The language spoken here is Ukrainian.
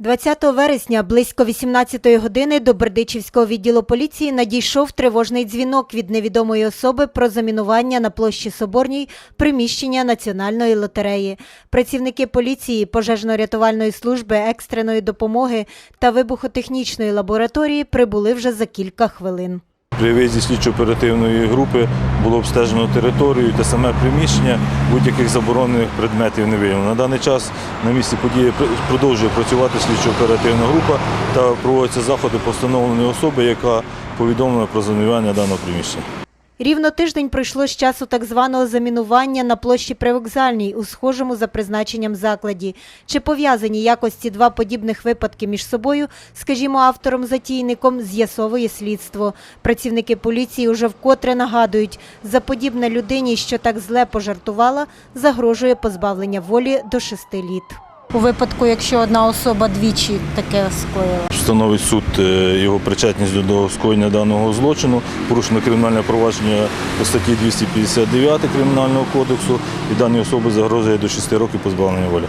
20 вересня близько 18 години до Бердичівського відділу поліції надійшов тривожний дзвінок від невідомої особи про замінування на площі Соборній приміщення Національної лотереї. Працівники поліції, пожежно-рятувальної служби, екстреної допомоги та вибухотехнічної лабораторії прибули вже за кілька хвилин. При виїзді слідчо-оперативної групи було обстежено територію та саме приміщення будь-яких заборонених предметів не виявлено. На даний час на місці події продовжує працювати слідчо-оперативна група та проводяться заходи по встановленню особи, яка повідомлена про замінування даного приміщення. Рівно тиждень пройшло з часу так званого замінування на площі Привокзальній у схожому за призначенням закладі. Чи пов'язані якості два подібних випадки між собою, скажімо, автором-затійником, з'ясовує слідство. Працівники поліції уже вкотре нагадують, за подібне людині, що так зле пожартувала, загрожує позбавлення волі до шести літ. У випадку, якщо одна особа двічі таке скоїла. Встановить суд е, його причетність до скоєння даного злочину, порушено кримінальне провадження по статті 259 Кримінального кодексу і даній особі загрожує до 6 років позбавлення волі.